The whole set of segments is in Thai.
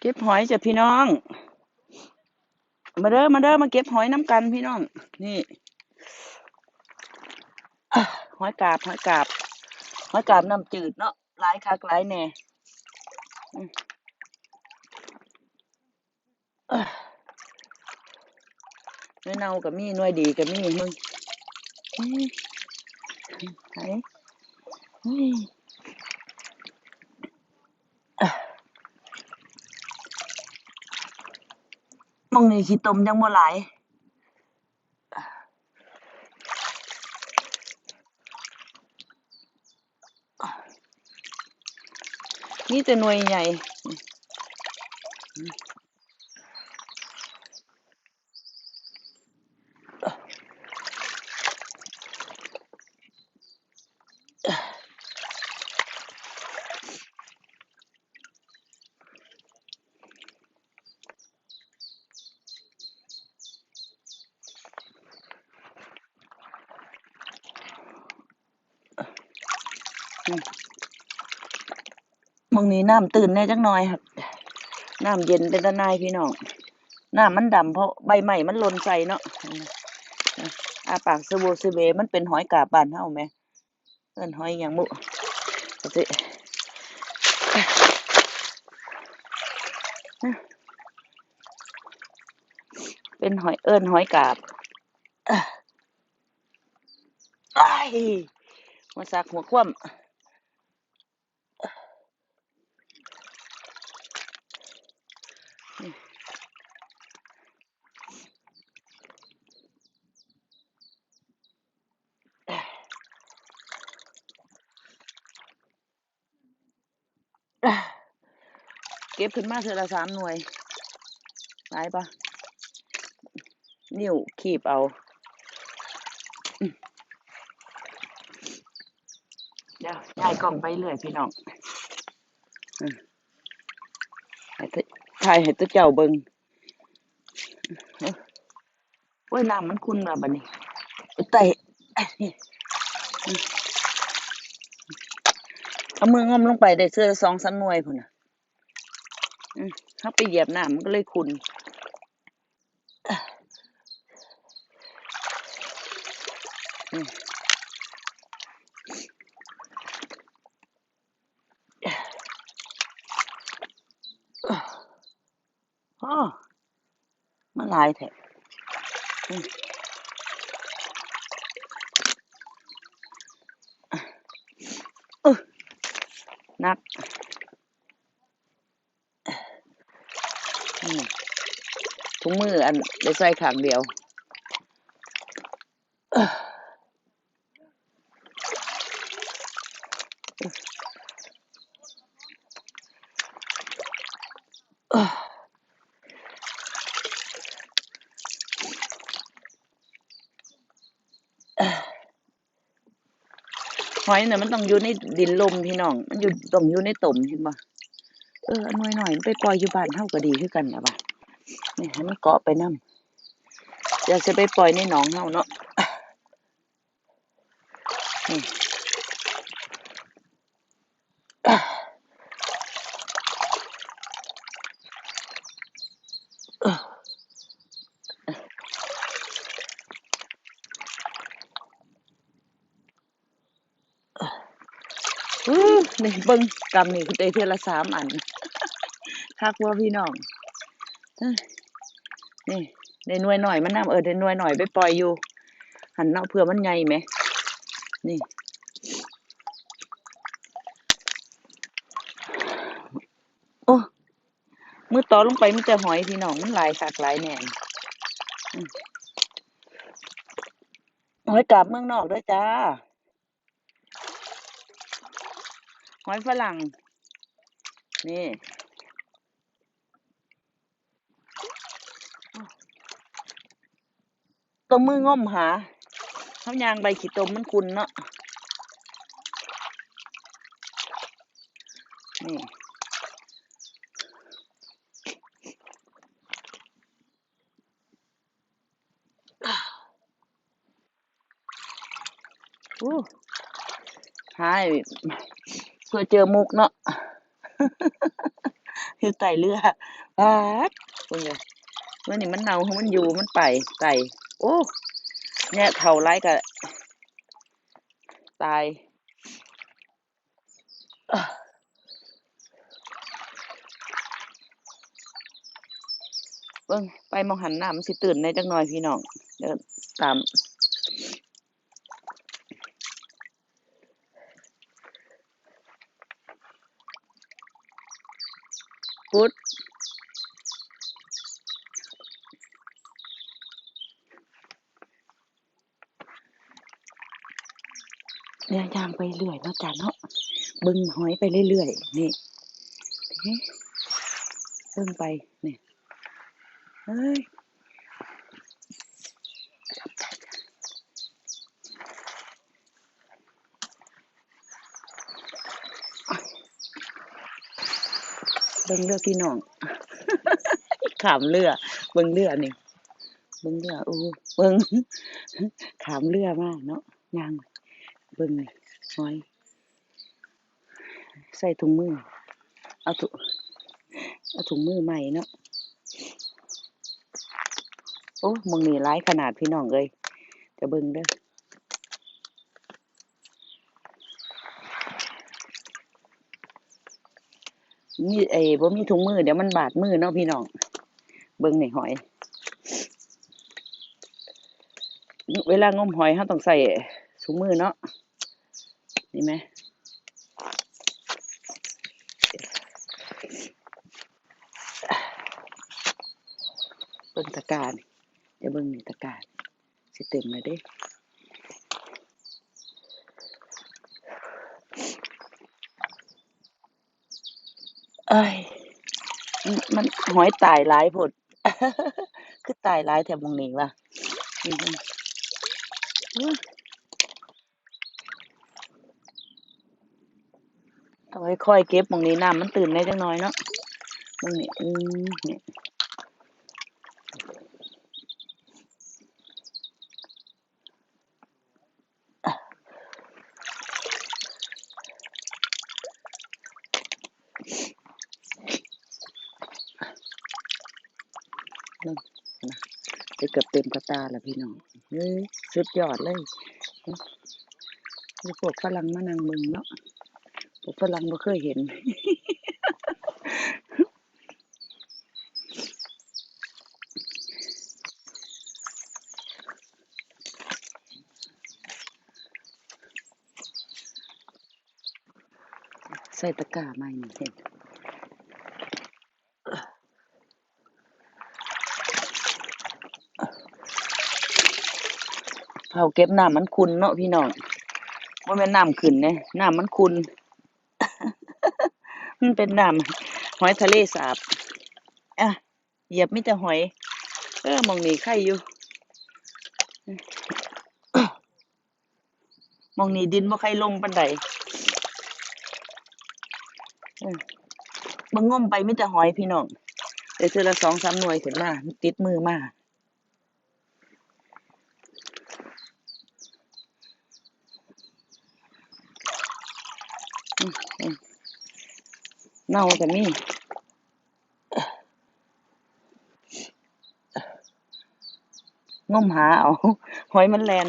เก็บหอยจ้ะพี่น้อง มาเด้อมาเด้อมาเก็บหอยน้ำกันพี่น้อง นี่หอยกาบหอยกาบหอยกาบน้ำจืดเนาะหลายคักหลายแน่อืมอะหน่วยเน่ากับมีหน่วยดีกับมีมึงเฮ้ไหนเฮ้ยอะมอง นี่ขี้ตมยังบ่หลายนี่แต่หน่วยใหญ่ มองนี้น้ำตื่นแน่จักหน่อยครับน้ำเย็นเป็นตะนายพี่น้องน้ำมันดำเพราะใบใหม่มันหล่นใส่เนาะอาปากสโบสเบมันเป็นหอยกาบบานเฮาไหมเอิ้นหอยหยังบุกสิเป็นหอยเอิ้นหอยกาบอ้ายมาสักหัวคว่ำ เก็บขึ้นมาเสือละสามหน่วยหลายปะนิ้วคีบเอาอืมเดี๋ยวย้ายกล่องไปเรื่อยพี่น้องอืมให้เธอถ่ายให้ตัวเจ้าเบิงเอ้อโอ้ยน้ำมันคุณมาบัดนี้ไต่ เอามืองอมลงไปได้เสื้อสองสามหน่วยพุ่นน่ะอืมเขาไปเหยียบหน้ำมันก็เลยคุณอ๋อมันลายแท้อืมเออนักอืม ถุงมืออันได้ใส่ขางเดียวเอ้อเหอยเนี่ยมันต้องอยู่ในดินลมพี่น้อง มันอยู่ต้องอยู่ในต่มเห็นบ่ เอออาหน่อยหน่อยมันไปปล่อยอยู่บ้านเฮาก็ดีคือกันนะบ่ะนี่ให้มันเกาะไปนำอยากจะไปปล่อยในหนองเฮาเนาะนี่เออเนี่เบิ่งกำนี่คือได้เทื่อละสามอัน คักว่าพี่น้องนี่ได้หน่วยหน่อยมันนํเออได้หน่วยหน่อยไปปล่อยอยู่ หันเนาะเผื่อมันใหญ่ไหมนี่โอ้มือต่อลงไปมันจะหอยพี่น้องมันลายคักลายแหน่หอยกาบเมืองนอกด้วยจ้า หอยฝรั่ง นี่ ตัวมืองอมหาเขายางใบขีดตมมันคุณเนาะนี่อู้หายเพื่อเจอมุกเนาะอยู่ใต้เรือปาดเพิ่นก็มื่อนี่มันเน่าของมันอยู่มันไปไต่ โอ้เนี่ยเท่าไรก็ตายเบิ่งไปมองหันหน้ามันสิตื่นในจักหน่อยพี่น้องเดี๋ยวตามพุด เนี่ยย่างไปเรื่อยเนาะจ้ะเนาะบิ่งหอยไปเรื่อยๆนี่เฮ้เบิ่งไปนี่เฮ้ยเบิ่งเรือพี่น้องขามเรือเบิ่งเรือนี่เบิ่งเรือโอ้เบิ่งขามเรือมากเนาะยาง บิ่งนี่หอย ใส่ถุงมือ เอาถุงเอาถุงมือใหม่เนาะ โอ้มึงนี่ร้ายขนาดพี่น้องเลยจะเบิ่งเด้อมีไอ้บ่มีถุงมือเดี๋ยวมันบาดมือเนาะพี่น้อง เบิ่งนี่หอย เวลางมหอยเราต้องใส่ถุงมือเนาะ นี่ไหมเบิ่งตะการเดี๋ยวเบิ่งนี่ตะการสิเต็มเลยเด้เอ้ยมันหอยตายหลายผดคือตายหลายแถบมองนี้ว่ะอืมอุ๊ยต้อง ค่อยๆเก็บหมองนี้น้ำมันตื่นได้จังน้อยเนาะมองนี่อืมนี่เบิ่งนะจะเกือบเต็มกระตาแล้วพี่น้องเฮ้ยสุดยอดเลยมีพวกฝรั่งมานั่งเบิ่งเนาะ พวฝรั่งบ่เคยเห็น ใส่ตะกร้าใหม่นี่เห็นเผาเก็บน้ำมันขุ่นเนาะพี่น้องว่าแม่นน้ำขึ้นเนี่ยน้ำมันขุ่น มันเป็นน้ำหอยทะเลสาบ อะ เหยียบมีแต่หอย เออมองนี้ไข่อยู่มองนี้ดินบ่ใครลงปานใดเออบ่งมไปมีแต่หอยพี่น้องได้เทื่อละ2-3หน่วยขึ้นมา ติดมือมาอืมอืม เน่าก็มีงมหาเอา หอยมันแลน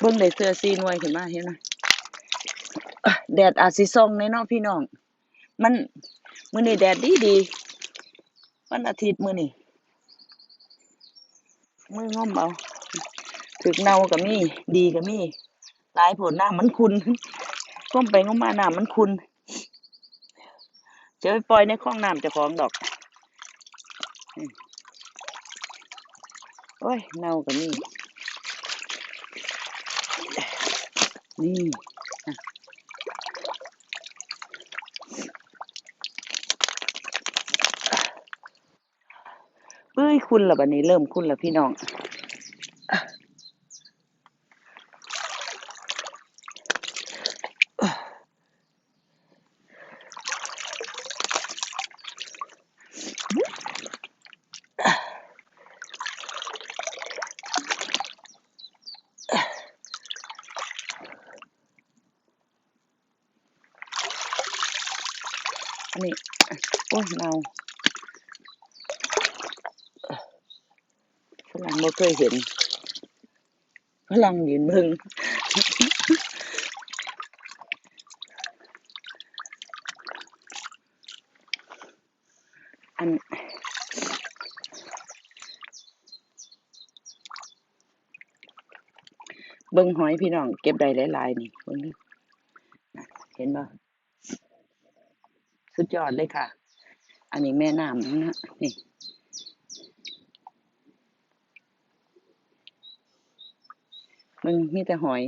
เบิ่งได้เทื่อ4หน่วยขึ้นมาเห็นไหมแดดอาจสิส่องแน่เนาะพี่น้อง มันมื้อนี้แดดดีดีวันอาทิตย์มื้อนี้มืองมเอาถึกเน่าก็มีดีก็มีหลายโพดน้ำมันขุ่นก้มไปงมมาน้ำมันขุ่น จะไปปล่อยในคลองน้ำจ้าของดอกโอ้ยเน่าก็มีนี่อะเอ้ยคุณละบัดนี้เริ่มคุณละพี่น้อง อ้เนาฝรั่งเราเคยเห็นฝรั่งยืนมึงอันเบิ้งหอยพี่น้อง เก็บได้หลายๆนี่เห็นบ่สุดยอดเลยค่ะ นนี้แม่น้ำนะนี่มึงมีแต่หอย